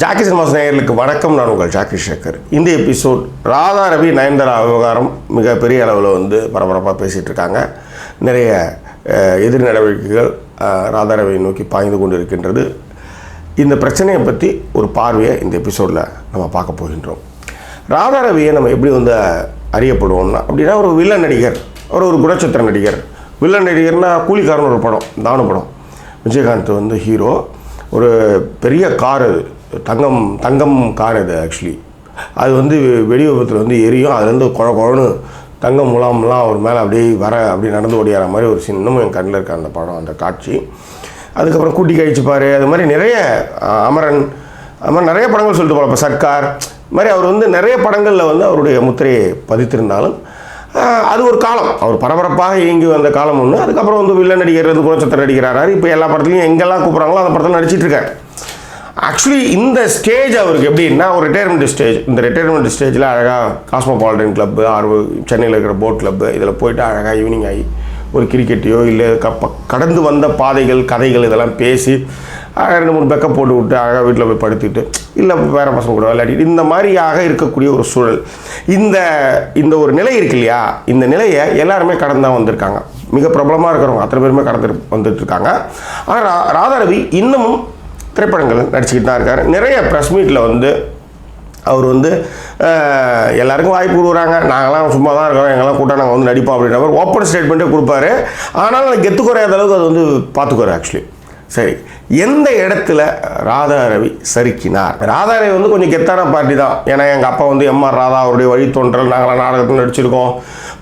Jackie cinemas நேயர்களுக்கு வணக்கம் நான் உங்கள் ஜாக்கி சேகர். இந்த எபிசோட் ராதா ரவி நயன்தாரா விவகாரம் மிகப்பெரிய அளவில் வந்து பரபரப்பாக பேசிகிட்டு இருக்காங்க நிறைய எதிர் நடவடிக்கைகள் ராதா ரவியை நோக்கி பாய்ந்து கொண்டு இருக்கின்றது இந்த பிரச்சனையை பற்றி ஒரு பார்வையை இந்த எபிசோடில் நம்ம பார்க்க போகின்றோம். ராதா ரவியை நம்ம எப்படி வந்து அறியப்படுவோம்னா அப்படின்னா ஒரு வில்லன் நடிகர் அவர் ஒரு குணச்சித்திர நடிகர். வில்லன் நடிகர்னா கூலிக்காரன் ஒரு படம் தானு படம். விஜயகாந்த் வந்து ஹீரோ. ஒரு பெரிய கார் அது. தங்கம் தங்கம் கார் அது ஆக்சுவலி அது வந்து வெடி விபத்தில் வந்து எரியும். அதுலேருந்து குழ குழன்னு தங்கம் முலாம்லாம் அவர் மேலே அப்படியே வர அப்படியே நடந்து ஓடியார மாதிரி ஒரு சின்னமும் என் கண்ணில் இருக்க அந்த படம் அந்த காட்சி. அதுக்கப்புறம் கூட்டி கழிச்சுப்பார் அது மாதிரி நிறைய அமரன் அது மாதிரி நிறைய படங்கள் சொல்லிட்டு போகலாம் இப்போ சர்க்கார் இது மாதிரி அவர் வந்து நிறைய படங்களில் வந்து அவருடைய முத்திரையை பதித்திருந்தாலும் அது ஒரு காலம். அவர் பரபரப்பாக இயங்கி வந்த காலம் ஒன்று அதுக்கப்புறம் வந்து வில்லன் நடிகர் வந்து குணச்சத்திர நடிகராரு இப்போ எல்லா படத்துலையும் எங்கெல்லாம் கூப்பிட்றாங்களோ அந்த படத்தில் நடிச்சிட்ருக்காரு ஆக்சுவலி இந்த ஸ்டேஜ் அவருக்கு எப்படின்னா ஒரு ரிட்டையர்மெண்ட் ஸ்டேஜ் இந்த ரிட்டையர்மெண்ட் ஸ்டேஜில் அழகாக காஸ்மோபாலிட்டன் கிளப்பு ஆர் சென்னையில் இருக்கிற போட் கிளப்பு இதில் போயிட்டு அழகாக ஈவினிங் ஆகி ஒரு கிரிக்கெட்டையோ இல்லை கப்ப கடந்து வந்த பாதைகள் கதைகள் இதெல்லாம் பேசி ரெண்டு மூணு பெக்கப் போட்டு விட்டு அழகாக வீட்டில் போய் படுத்திட்டு இல்லை வேறு பசங்க கூட விளையாடிட்டு இந்த மாதிரியாக இருக்கக்கூடிய ஒரு சூழல். இந்த இந்த ஒரு நிலை இருக்கு இல்லையா இந்த நிலையை எல்லாருமே கடந்து தான் வந்திருக்காங்க. மிக பிரபலமாக இருக்கிறவங்க அத்தனை பேருமே கடந்து வந்துட்டு இருக்காங்க ஆனால் ரா ராதாரவி இன்னமும் திரைப்படங்கள் நடிச்சுக்கிட்டு தான் இருக்கார். நிறைய ப்ரெஸ் மீட்டில் வந்து அவர் வந்து எல்லாருக்கும் வாய்ப்பு கொடுக்குறாங்க. நாங்களாம் சும்மா தான் இருக்கிறோம் எங்கெல்லாம் கூட்டம் நாங்கள் வந்து நடிப்போம். அப்படின்ற மாதிரி ஓப்பன் ஸ்டேட்மெண்ட்டே கொடுப்பாரு. ஆனால் அது கெத்து குறையாத அளவுக்கு அது வந்து பார்த்துக்குவார் ஆக்சுவலி சரி. எந்த இடத்துல ராதா ரவி சறுக்கினார்? ராதா ரவி வந்து கொஞ்சம் கெத்தான பார்ட்டி தான். ஏன்னா எங்கள் அப்பா வந்து எம்ஆர் ராதா அவருடைய வழித்தோன்றல் நாங்களாம் நாடகத்தில் நடிச்சிருக்கோம்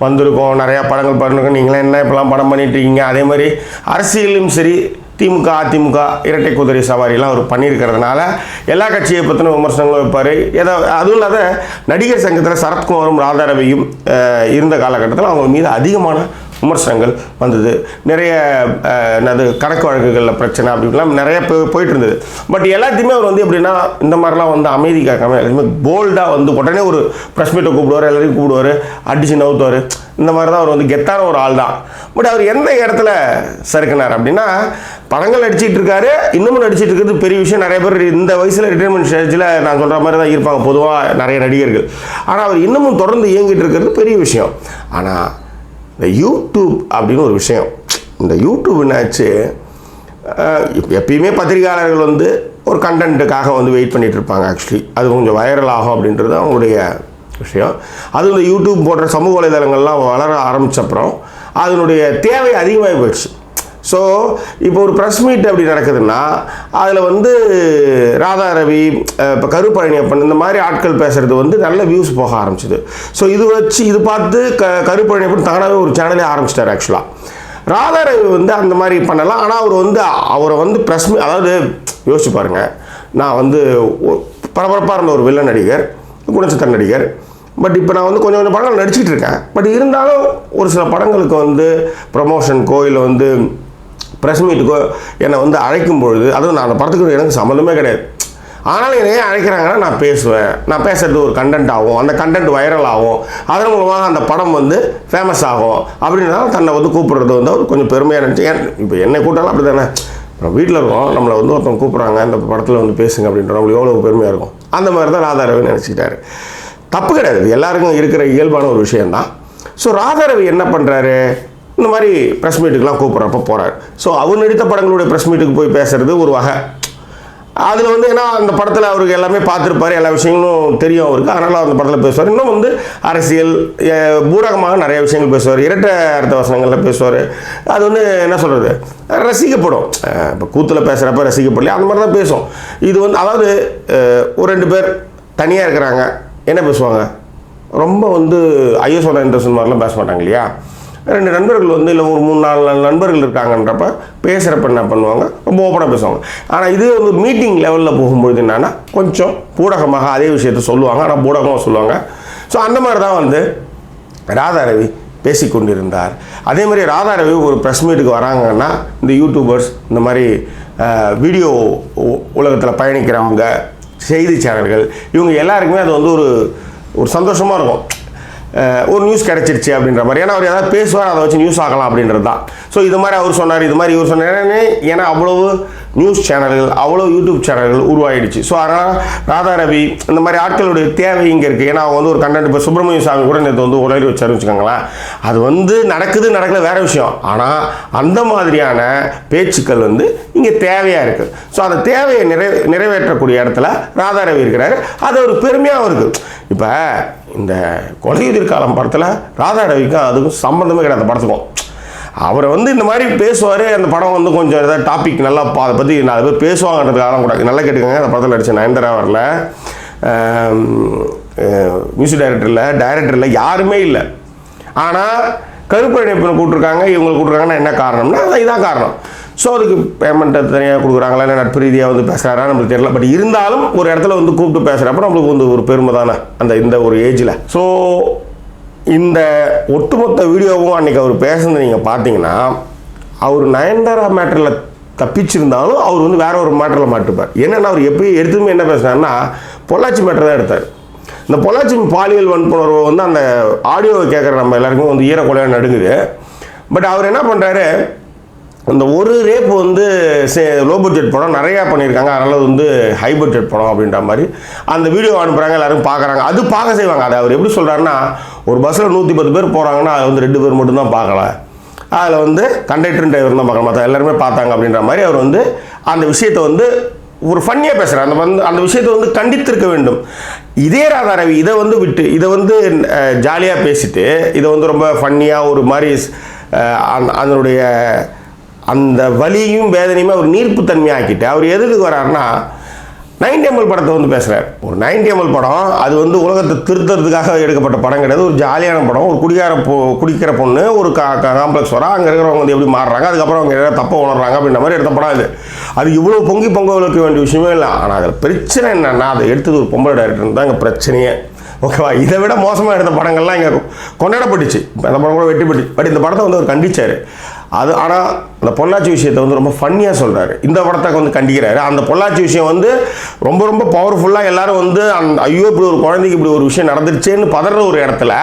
வந்திருக்கோம் நிறையா படங்கள் பண்ணிருக்கோம். நீங்களாம் என்ன இப்பெல்லாம் படம் பண்ணிட்டு இருக்கீங்க? அதே மாதிரி அரசியலும் சரி திமுக அதிமுக இரட்டை குதிரை சவாரிலாம் அவர் பண்ணியிருக்கிறதுனால எல்லா கட்சியை பற்றின விமர்சனங்களும் வைப்பார் ஏதோ அதுவும் இல்லாத நடிகர் சங்கத்தில் சரத்குமாரும் ராதாரவியும் இருந்த காலகட்டத்தில் அவங்க மீது அதிகமான விமர்சனங்கள் வந்தது. நிறைய என்னது கணக்கு வழக்குகளில் பிரச்சனை அப்படின்லாம் நிறைய போயிட்டு இருந்தது பட் எல்லாத்தையுமே அவர் வந்து எப்படின்னா இந்த மாதிரிலாம் வந்து அமைதி காக்காம எல்லாத்தையுமே போல்டாக வந்து உடனே ஒரு ப்ரெஸ் மீட்டை கூப்பிடுவார் எல்லாரையும் கூப்பிடுவார் அடிச்சு நவுத்துவார். இந்த மாதிரி தான் அவர் வந்து கெத்தான ஒரு ஆள் தான். பட் அவர் எந்த இடத்துல சறுக்கினார் அப்படின்னா படங்கள் நடிச்சிட்டு இருக்காரு இன்னமும் நடிச்சிட்டு இருக்கிறது பெரிய விஷயம். நிறைய பேர் இந்த வயசில் ரிட்டைர்மெண்ட் ஸ்டேஜில் நான் சொல்கிற மாதிரி தான் இருப்பாங்க. பொதுவாக நிறைய நடிகர்கள். ஆனால் அவர் இன்னமும் தொடர்ந்து இயங்கிட்டு இருக்கிறது பெரிய விஷயம். ஆனால் இந்த யூடியூப் அப்படின்னு ஒரு விஷயம். இந்த யூடியூப் என்னாச்சு? எப்பயுமே பத்திரிகையாளர்கள் வந்து ஒரு கண்டென்ட்டுக்காக வந்து வெயிட் பண்ணிட்டு இருப்பாங்க ஆக்சுவலி அது கொஞ்சம் வைரல் ஆகும் அப்படின்றது அவங்களுடைய விஷயம். அது இந்த யூடியூப் போன்ற சமூக வலைதளங்கள்லாம் வளர ஆரம்பிச்சப்புறம் அதனுடைய தேவை அதிகமாகி போயிடுச்சு. ஸோ இப்போ ஒரு ப்ரெஸ் மீட் அப்படி நடக்குதுன்னா அதில் வந்து ராதா ரவி இப்போ இப்போ கருப்பழனியப்பன் இந்த மாதிரி ஆட்கள் பேசுகிறது வந்து நல்ல வியூஸ் போக ஆரம்பிச்சிது. ஸோ இது வச்சு இது பார்த்து க கருப்பழனியப்பன் தானாகவே ஒரு சேனலே ஆரம்பிச்சிட்டார் ஆக்சுவலாக ராதா ரவி வந்து அந்த மாதிரி பண்ணலாம். ஆனால் அவர் வந்து அவரை வந்து ப்ரெஸ் மீ அதாவது யோசிச்சு பாருங்க. நான் வந்து பரபரப்பாக இருந்த ஒரு வில்ல நடிகர் குணச்சித்திர நடிகர். பட் இப்போ நான் வந்து கொஞ்சம் கொஞ்சம் படங்கள் நடிச்சிட்டு இருக்கேன். பட் இருந்தாலும் ஒரு சில படங்களுக்கு வந்து ப்ரமோஷனுக்கோ இல்லை வந்து ப்ரெஸ் மீட்டுக்கோ என்னை வந்து அழைக்கும் பொழுது அதுவும் நான் அந்த படத்துக்கு எனக்கு சம்மந்தமே கிடையாது. ஆனாலும் என்னை ஏன் அழைக்கிறாங்கன்னா நான் பேசுவேன். நான் பேசுறது ஒரு கண்டென்ட் ஆகும். அந்த கண்டென்ட் வைரல் ஆகும். அதன் மூலமாக அந்த படம் வந்து ஃபேமஸ் ஆகும். அப்படின்னா தன்னை வந்து கூப்பிடுறது வந்து அவர் கொஞ்சம் பெருமையாக நினச்சி ஏன் இப்போ என்னை கூட்டாலும் அப்படி தானே? நம்ம வீட்டில் இருக்கோம். நம்மளை வந்து ஒருத்தவங்க கூப்பிட்றாங்க. இந்த படத்தில் வந்து பேசுங்க அப்படின்ற நம்மளுக்கு எவ்வளோ பெருமையாக இருக்கும். அந்த மாதிரி தான் ராதாரவி நினச்சிக்கிட்டாரு. தப்பு கிடையாது. எல்லாருக்கும் இருக்கிற இயல்பான ஒரு விஷயம்தான். ஸோ ராதாரவி என்ன பண்ணுறாரு இந்த மாதிரி ப்ரெஸ் மீட்டுக்கெலாம் கூப்பிட்றப்ப போகிறார் ஸோ அவர் நடித்த படங்களுடைய ப்ரெஸ் மீட்டுக்கு போய் பேசுறது ஒரு வகை. அதில் வந்து ஏன்னா அந்த படத்தில் அவருக்கு எல்லாமே பார்த்துருப்பாரு எல்லா விஷயங்களும் தெரியும் அவருக்கு. அதனால் அந்த படத்தில் பேசுவார். இன்னும் வந்து அரசியல் பூரகமாக பூடகமாக நிறைய விஷயங்கள் பேசுவார். இரட்டை அர்த்த வசனங்களில் பேசுவார். அது வந்து என்ன சொல்கிறது ரசிக்கப்படும். இப்போ கூத்தில் பேசுகிறப்ப ரசிக்கப்படலையா? அந்த மாதிரி தான் பேசும். இது வந்து அதாவது ஒரு ரெண்டு பேர் தனியாக இருக்கிறாங்க. என்ன பேசுவாங்க? ரொம்ப வந்து ஐஎஸ்ஓட இன்ட்ரெஸ்ட் மாதிரிலாம் பேச மாட்டாங்க இல்லையா? ரெண்டு நண்பர்கள் வந்து இல்லை ஒரு மூணு நாலு நாலு நண்பர்கள் இருக்காங்கன்றப்ப பேசுகிறப்ப என்ன பண்ணுவாங்க? ரொம்ப ஓப்பனாக பேசுவாங்க. ஆனால் இது வந்து மீட்டிங் லெவலில் போகும்பொழுது என்னன்னா கொஞ்சம் பூடகமாக அதே விஷயத்த சொல்லுவாங்க. ஆனால் பூடகமாக சொல்லுவாங்க. ஸோ அந்த மாதிரி தான் வந்து ராதாரவி பேசிக்கொண்டிருந்தார் அதே மாதிரி ராதாரவி ஒரு ப்ரெஸ் மீட்டுக்கு வராங்கன்னா இந்த யூடியூபர்ஸ் இந்த மாதிரி வீடியோ உலகத்தில் பயணிக்கிறவங்க செய்தி சேனல்கள் இவங்க எல்லாருக்குமே அது வந்து ஒரு ஒரு சந்தோஷமாக இருக்கும். ஒரு நியூஸ் கிடச்சிருச்சு அப்படின்ற மாதிரி. ஏன்னா அவர் ஏதாவது பேசுவார் அதை வச்சு நியூஸ் ஆகலாம் அப்படின்றது தான் ஸோ இது மாதிரி அவர் சொன்னார் இது மாதிரி இவர் சொன்னார். ஏன்னா அவ்வளவு நியூஸ் சேனல்கள் அவ்வளோ யூடியூப் சேனல்கள் உருவாயிடுச்சு. ஸோ அதனால் ராதா ரவி இந்த மாதிரி ஆட்களுடைய தேவை இங்கே இருக்குது ஏன்னா அவங்க வந்து ஒரு கண்டென்ட் இப்போ சுப்பிரமணிய சாமி கூட நேற்று வந்து உலகி வச்சாரு வச்சுக்கோங்களேன். அது வந்து நடக்குது நடக்கல வேறு விஷயம். ஆனால் அந்த மாதிரியான பேச்சுக்கள் வந்து இங்கே தேவையாக இருக்குது ஸோ அந்த தேவையை நிறை நிறைவேற்றக்கூடிய இடத்துல ராதா ரவி இருக்கிறாரு. அது ஒரு பெருமையாகவும் இருக்குது இப்போ இந்த கொலையுதிர் காலம் படத்தில் ராதா ரவிக்கும் அதுக்கும் சம்மந்தமே கிடையாது படத்துக்கும். அவரை வந்து இந்த மாதிரி பேசுவார் அந்த படம் வந்து கொஞ்சம் ஏதாவது டாபிக் நல்லா பா- அதை பற்றி நாலு பேர் பேசுவாங்கன்றதுக்காக கூட நல்லா கேட்டுக்கோங்க அந்த படத்தில் நடித்த நயன்தரா வரல மியூசிக் டைரக்டரில் டைரக்டரில் யாருமே இல்லை. ஆனால் கருப்பழனியப்பனை கூப்பிட்ருக்காங்க இவங்க கூப்பிட்ருக்காங்கன்னா என்ன காரணம்னா அதான் இதான் காரணம். ஸோ அதுக்கு பேமெண்ட்டை தனியாக கொடுக்குறாங்களா இல்லை நட்பு ரீதியாக வந்து பேசுகிறாரா நம்மளுக்கு தெரியல. பட் இருந்தாலும் ஒரு இடத்துல வந்து கூப்பிட்டு பேசுகிறப்ப நம்மளுக்கு வந்து ஒரு பெருமை தானே அந்த இந்த ஒரு ஏஜில் ஸோ இந்த ஒட்டுமொத்த வீடியோவும் அன்றைக்கி அவர் பேசுனது நீங்கள் பார்த்தீங்கன்னா அவர் நயன்தாரா மேட்டரில் தப்பிச்சிருந்தாலும் அவர் வந்து வேற ஒரு மேட்டரில் மாட்டுப்பார் என்னென்னா அவர் எப்படி எடுத்துமே என்ன பேசுனாருன்னா பொள்ளாச்சி மேட்டர் தான் எடுத்தார். இந்த பொள்ளாச்சி பாலியல் வன்புணர்வு வந்து அந்த ஆடியோவை கேட்குற நம்ம எல்லாருக்கும் வந்து ஈரக்கொலையாக நடுங்குது. பட் அவர் என்ன பண்ணுறாரு அந்த ஒரு ரேப் வந்து லோ பட்ஜெட் படம் நிறையா பண்ணியிருக்காங்க. அதனால் வந்து ஹை பட்ஜெட் படம் அப்படின்ற மாதிரி. அந்த வீடியோ அனுப்புகிறாங்க எல்லாரும் பார்க்குறாங்க. அது பார்க்க செய்வாங்க. அதை அவர் எப்படி சொல்கிறாருன்னா ஒரு பஸ்ஸில் நூற்றி பத்து பேர் போகிறாங்கன்னா அது வந்து ரெண்டு பேர் மட்டும்தான் பார்க்கல. அதில் வந்து கண்டக்டர் டிரைவர் தான் பார்க்கல. மற்ற எல்லாருமே பார்த்தாங்க அப்படின்ற மாதிரி அவர் வந்து அந்த விஷயத்தை வந்து ஒரு ஃபன்னியாக பேசுகிறார் அந்த வந்து அந்த விஷயத்தை வந்து கண்டித்திருக்க வேண்டும். இதே ராதா ரவி இதை வந்து விட்டு இதை வந்து ஜாலியாக பேசிட்டு இதை வந்து ரொம்ப ஃபன்னியாக ஒரு மாதிரி அந்த- அதனுடைய அந்த வலியும் வேதனையுமே அவர் நீர்ப்புத்தன்மையாக்கிட்டு அவர் எதுக்கு வராருன்னா நைன்டி எம்எல் படத்தை வந்து பேசுகிறார் ஒரு நைன்டி எம்எல் படம் அது வந்து உலகத்தை திருத்துறதுக்காக எடுக்கப்பட்ட படம் கிடையாது. ஒரு ஜாலியான படம் ஒரு குடிகார பொ குடிக்கிற பொண்ணு ஒரு கா காம்ப்ளெக்ஸ் வரா அங்கே இருக்கிறவங்க வந்து எப்படி மாறுறாங்க அதுக்கப்புறம் அவங்க எதாவது தப்பை உணர்றாங்க அப்படின்ற மாதிரி எடுத்த படம் இது அது இவ்வளோ பொங்கி பொங்க வைக்க வேண்டிய விஷயமே இல்லை. ஆனால் அதில் பிரச்சனை என்னென்னா அதை எடுத்தது ஒரு பொம்பளை டேரக்டர் தான் இங்கே பிரச்சனையே. ஓகேவா? இதை விட மோசமாக எடுத்த படங்கள்லாம் இங்கே கொண்டாடப்பட்டுச்சு. அந்த படம் கூட வெட்டிப்பட்டு பட் இந்த படத்தை வந்து அவர் கண்டிச்சார். அது ஆனால் அந்த பொள்ளாச்சி விஷயத்தை வந்து ரொம்ப ஃபன்னியாக சொல்கிறாரு இந்த படத்தை வந்து கண்டிக்கிறாரு. அந்த பொள்ளாச்சி விஷயம் வந்து ரொம்ப ரொம்ப பவர்ஃபுல்லாக எல்லாரும் வந்து அந்த ஐயோ இப்படி ஒரு குழந்தைக்கு இப்படி ஒரு விஷயம் நடந்துருச்சேன்னு பதற ஒரு இடத்துல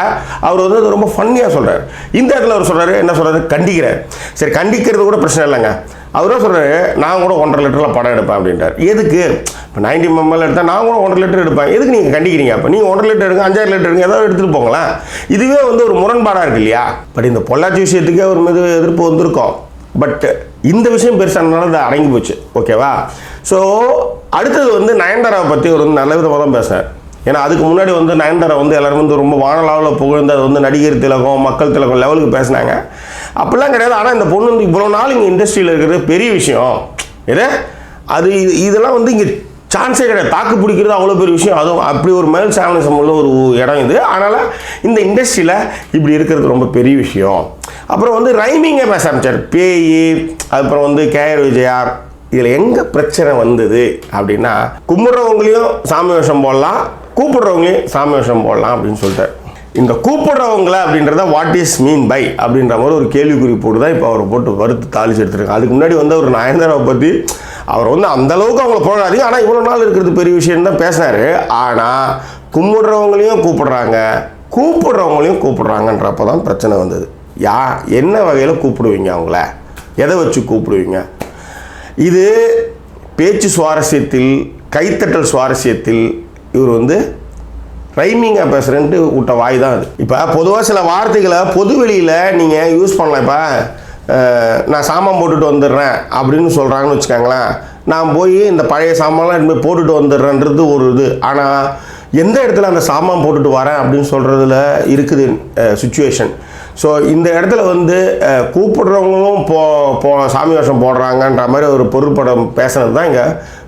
அவர் வந்து அது ரொம்ப ஃபன்னியாக சொல்கிறார் இந்த இடத்துல அவர் சொல்கிறாரு என்ன சொல்கிறாரு கண்டிக்கிறார். சரி கண்டிக்கிறது கூட பிரச்சனை இல்லைங்க. அவரே சொல்கிறாரு நான் கூட ஒன்றரை லிட்டரில் படம் எடுப்பேன் அப்படின்றார் எதுக்கு? இப்போ நைன்டி எம்எல் எடுத்தால் நான் கூட ஒன்றரை லிட்டர் எடுப்பேன். எதுக்கு நீங்கள் கண்டிக்கிறீங்க? அப்போ நீங்கள் ஒன்றரை லிட்டர் எடுங்க அஞ்சாயிரம் லிட்டர் எடுங்க ஏதாவது எடுத்துகிட்டு போங்களேன். இதுவே வந்து ஒரு முரண்பாடாக இருக்கு இல்லையா? பட் இந்த பொள்ளாச்சி விஷயத்துக்கே ஒரு மீது எதிர்ப்பு வந்திருக்கோம். பட் இந்த விஷயம் பெருசானதுனால அது அடங்கி போச்சு. ஓகேவா ஸோ அடுத்தது வந்து நயன்தாராவை பற்றி ஒரு நல்ல விதமாக தான் பேசுகிறேன் ஏன்னா அதுக்கு முன்னாடி வந்து நயன்தாரா வந்து எல்லாரும் வந்து ரொம்ப வானலாவில் புகழ்ந்து அது வந்து நடிகர் திலகம் மக்கள் திலகம் லெவலுக்கு பேசினாங்க. அப்படிலாம் கிடையாது. ஆனால் இந்த பொண்ணு வந்து இவ்வளோ நாள் இங்கே இண்டஸ்ட்ரியில் இருக்கிறது பெரிய விஷயம். எது அது இது- இதெல்லாம் வந்து இங்கே சான்ஸே கிடையாது. தாக்கு பிடிக்கிறது அவ்வளோ பெரிய விஷயம். அதுவும் அப்படி ஒரு மேல் சாவனிசம் உள்ள ஒரு இடம் இது. அதனால் இந்த இண்டஸ்ட்ரியில் இப்படி இருக்கிறது ரொம்ப பெரிய விஷயம். அப்புறம் வந்து ரைமிங்கை பேச ஆரம்பித்தார் பேய் அப்புறம் வந்து கேஆர் விஜயார். இதில் எங்கே பிரச்சனை வந்தது அப்படின்னா கும்பிட்றவங்களையும் சாமி வேஷம் போடலாம் கூப்பிடுறவங்களையும் சாமி வேஷம் போடலாம் அப்படின்னு சொல்லிட்டார். இந்த கூப்பிடுறவங்கள அப்படின்றத வாட் இஸ் மீன் பை அப்படின்ற மாதிரி ஒரு கேள்விக்குறி போட்டு தான் இப்போ அவரை போட்டு வறுத்து தாளிச்சு எடுத்துருக்காங்க. அதுக்கு முன்னாடி வந்து அவர் நயன்தாராவை பற்றி அவர் வந்து அந்த அளவுக்கு அவங்கள போடாதீங்க ஆனால் இவ்வளோ நாள் இருக்கிறது பெரிய விஷயம் தான் பேசினார் ஆனால் கும்பிடுறவங்களையும் கூப்பிடுறாங்க. கூப்பிடுறவங்களையும் கூப்பிடுறாங்கன்றப்ப தான் பிரச்சனை வந்தது. யா என்ன வகையில் கூப்பிடுவீங்க அவங்கள? எதை வச்சு கூப்பிடுவீங்க? இது பேச்சு சுவாரஸ்யத்தில் கைத்தட்டல் சுவாரஸ்யத்தில் இவர் வந்து ரைமிங்காக பேசுகிறேன்ட்டு விட்ட வாய் தான் அது. இப்போ பொதுவாக சில வார்த்தைகளை பொது வெளியில் நீங்கள் யூஸ் பண்ணலாம். இப்போ நான் சாமான் போட்டுட்டு வந்துடுறேன் அப்படின்னு சொல்கிறாங்கன்னு வச்சுக்கோங்களேன். நான் போய் இந்த பழைய சாமான்லாம் இனிமேல் போட்டுட்டு வந்துடுறேன்றது ஒரு இது. ஆனால் எந்த இடத்துல அந்த சாமான் போட்டுட்டு வரேன் அப்படின்னு சொல்கிறதுல இருக்குது சுச்சுவேஷன் ஸோ இந்த இடத்துல வந்து கூப்பிடுறவங்களும் போ போ சாமி வேஷம் போடுறாங்கன்ற மாதிரி ஒரு பொருட்படம் பேசுனது தான் இங்கே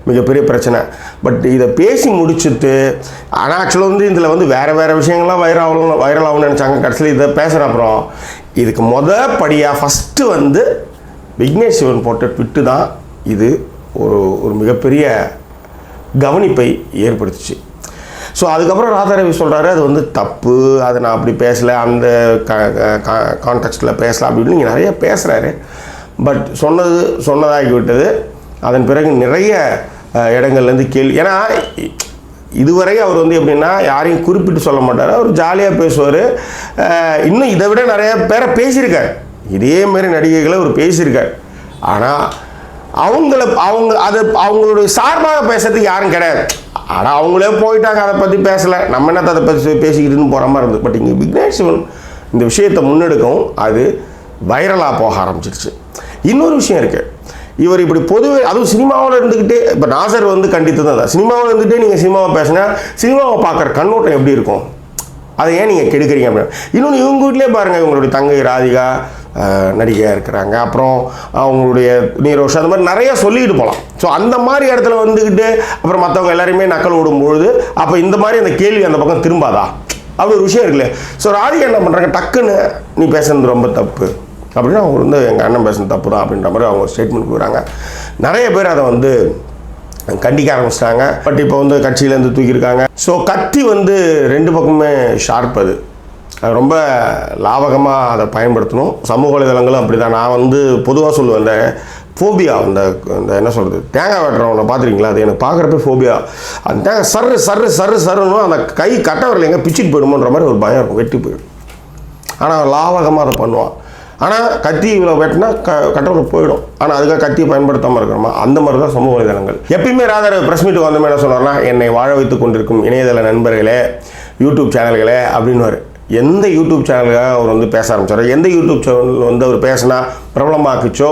மிகப்பெரிய பிரச்சனை. பட் இதை பேசி முடிச்சுட்டு ஆனால் ஆக்சுவலாக வந்து இதில் வந்து வேறு வேறு விஷயங்கள்லாம் வைரல் வைரல் ஆகணும்னு நினச்சாங்க. கடைசியில் இதை பேசுகிற அப்புறம் இதுக்கு முத படியாக ஃபஸ்ட்டு வந்து விக்னேஷ் சிவன் போட்ட ட்விட்டு தான் இது ஒரு ஒரு மிகப்பெரிய கவனிப்பை ஏற்படுத்துச்சு. ஸோ அதுக்கப்புறம் ராதாரவி சொல்கிறாரு அது வந்து தப்பு. அதை நான் அப்படி பேசலை. அந்த கான்டெக்ட்டில் பேசலை. அப்படின்னு நீங்கள் நிறைய பேசுகிறாரு பட் சொன்னது சொன்னதாகி விட்டது அதன் பிறகு நிறைய இடங்கள்லேருந்து கேள்வி. ஏன்னா இதுவரை அவர் வந்து எப்படின்னா யாரையும் குறிப்பிட்டு சொல்ல மாட்டார். அவர் ஜாலியாக பேசுவார். இன்னும் இதை விட நிறைய பேரை பேசியிருக்கார். இதேமாரி நடிகைகளை அவர் பேசியிருக்கார். ஆனால் அவங்கள அவங்க அது அவங்களுடைய சார்பாக பேசுறதுக்கு யாரும் கிடையாது. ஆனால் அவங்களே போயிட்டாங்க அதை பற்றி பேசலை. நம்ம என்னத்தை அதை பற்றி பேசிக்கிட்டுன்னு போகிற மாதிரி இருந்தது. பட் இங்கே விக்னேஷ் சிவன் இந்த விஷயத்தை முன்னெடுக்கவும் அது வைரலாக போக ஆரம்பிச்சிருச்சு. இன்னொரு விஷயம் இருக்குது இவர் இப்படி பொதுவே அதுவும் சினிமாவில் இருந்துக்கிட்டே இப்போ நாசர் வந்து கண்டித்து தான் சினிமாவில் இருந்துகிட்டே நீங்கள் சினிமாவை பேசுனா சினிமாவை பார்க்குற கண்ணோட்டம் எப்படி இருக்கும்? அதை ஏன் நீங்கள் கெடுக்கிறீங்க அப்படின்னு இன்னொன்று இவங்க வீட்லேயே பாருங்கள் இவங்களுடைய தங்கை ராதிகா நடிகையாக இருக்கிறாங்க. அப்புறம் அவங்களுடைய நீரோஷ் அந்த மாதிரி நிறையா சொல்லிட்டு போகலாம் ஸோ அந்த மாதிரி இடத்துல வந்துக்கிட்டு அப்புறம் மற்றவங்க எல்லாருமே நக்கல் விடும்பொழுது அப்போ இந்த மாதிரி அந்த கேள்வி அந்த பக்கம் திரும்பாதா? அப்படி ஒரு விஷயம் இருக்குல்ல. ஸோ ராதிகா என்ன பண்ணுறாங்க டக்குன்னு நீ பேசுறது ரொம்ப தப்பு. அப்படின்னு அவங்க வந்து எங்கள் அண்ணன் பேசுனது தப்பு தான் அப்படின்ற மாதிரி அவங்க ஸ்டேட்மெண்ட் கொடுக்குறாங்க நிறைய பேர் அதை வந்து கண்டிக்க ஆரம்பிச்சிட்டாங்க பட் இப்போ வந்து கட்சியிலேருந்து தூக்கியிருக்காங்க. ஸோ கத்தி வந்து ரெண்டு பக்கமுமே ஷார்ப் அது. அது ரொம்ப லாபகமாக அதை பயன்படுத்தணும். சமூக வலைதளங்களும் அப்படி தான் நான் வந்து பொதுவாக சொல்லுவேன் இந்த ஃபோபியா அந்த இந்த என்ன சொல்கிறது தேங்காய் வெட்டுறவனை பார்த்துருக்கீங்களா? அது எனக்கு பார்க்குறப்ப ஃபோபியா அந்த தேங்காய் சர்ரு சர்ரு சர்ரு சர்ருன்னு அந்த கை கட்ட வரல எங்கே பிச்சுட்டு போயிடுமோன்ற மாதிரி ஒரு பயம் இருக்கும் வெட்டி போயிடும். ஆனால் லாவகமாக அதை பண்ணுவான். ஆனால் கத்தி இவ்வளோ வெட்டினா க கட்டவில் போயிடும். ஆனால் அதுக்காக கத்தியை பயன்படுத்தாமல் இருக்கணுமா? அந்த மாதிரி தான் சமூக வலைதளங்கள். எப்பயுமே ராதர் ப்ரெஸ் மீட்டுக்கு வந்தோம் என்ன சொன்னார்னா என்னை வாழ வைத்து கொண்டிருக்கும் இணையதள நண்பர்களே யூடியூப் சேனல்களே அப்படின்னுவார். எந்த யூடியூப் சேனலுக்காக அவர் வந்து பேச ஆரம்பித்தார் எந்த யூடியூப் சேனல் வந்து அவர் பேசினா பிரபலமாக்குச்சோ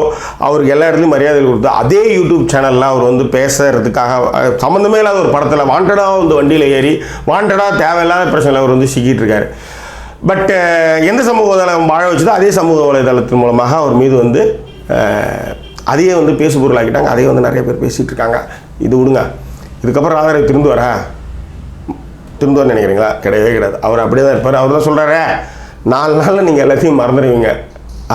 அவருக்கு எல்லா இடத்துலையும் மரியாதை கொடுத்து அதே யூடியூப் சேனலில் அவர் வந்து பேசுறதுக்காக சம்மந்தமே இல்லாத ஒரு படத்தில் வாண்டடாக வந்து வண்டியில் ஏறி வாண்டடாக தேவையில்லாத பிரச்சனையில் அவர் வந்து சிக்கிட்டு இருக்காரு. பட் uh, எந்த சமூக வலைதளம் வாழ வச்சதோ அதே சமூக வலைதளத்தின் மூலமாக அவர் மீது வந்து uh, அதையே வந்து பேசு பொருளாக்கிட்டாங்க. அதையே வந்து நிறைய பேர் பேசிகிட்டு இருக்காங்க. இது விடுங்க. இதுக்கப்புறம் ராதாரவி திருந்து வரா திருந்துவார்னு நினைக்கிறீங்களா? கிடையவே கிடையாது. அவர் அப்படியே தான் இருப்பார். அவர் தான் சொல்கிறாரே நாலு நாளில் நீங்கள் எல்லாத்தையும் மறந்துடுவீங்க.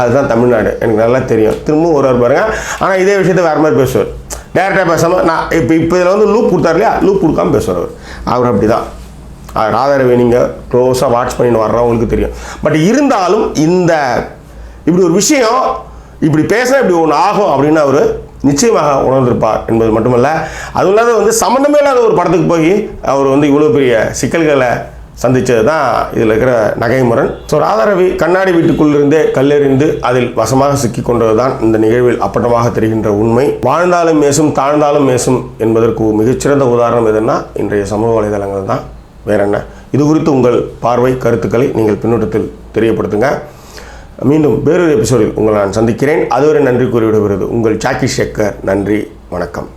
அதுதான் தமிழ்நாடு. எனக்கு நல்லா தெரியும். திரும்பவும் ஒருவர் பாருங்க. ஆனால் இதே விஷயத்தை வேறு மாதிரி பேசுவார். டேரெக்டாக பேசாமல் நான் இப்போ இப்போ இதில் வந்து லூப் கொடுத்தாரு இல்லையா? லூப் கொடுக்காம பேசுவார் அவர். அவர் அப்படி தான் ராதாரவி நீங்கள் க்ளோஸாக வாட்ச் பண்ணிட்டு வர்றவங்களுக்கு தெரியும். பட் இருந்தாலும் இந்த இப்படி ஒரு விஷயம் இப்படி பேசினா இப்படி ஒன்று ஆகும் அப்படின்னு அவர் நிச்சயமாக உணர்ந்திருப்பார் என்பது மட்டுமல்ல. அதுவும் இல்லாத வந்து சம்மந்தமே இல்லாத ஒரு படத்துக்கு போய் அவர் வந்து இவ்வளோ பெரிய சிக்கல்களை சந்தித்தது தான் இதில் இருக்கிற நகைமுரன் ஸோ ராதாரவி கண்ணாடி வீட்டுக்குள்ளிருந்தே கல்லெறிந்து அதில் வசமாக சிக்கி கொண்டது தான் இந்த நிகழ்வில் அப்பட்டமாக தெரிகின்ற உண்மை. வாழ்ந்தாலும் மேசும் தாழ்ந்தாலும் மேசும் என்பதற்கு மிகச்சிறந்த உதாரணம் எதுன்னா இன்றைய சமூக வலைதளங்கள் தான் வேற என்ன இது குறித்து உங்கள் பார்வை கருத்துக்களை நீங்கள் பின்னூட்டத்தில் தெரியப்படுத்துங்க. மீண்டும் வேறொரு எபிசோடில் உங்களை நான் சந்திக்கிறேன். அதுவரை நன்றி கூறிவிடுகிறது உங்கள் சாக்கி ஷேக்கர் நன்றி வணக்கம்.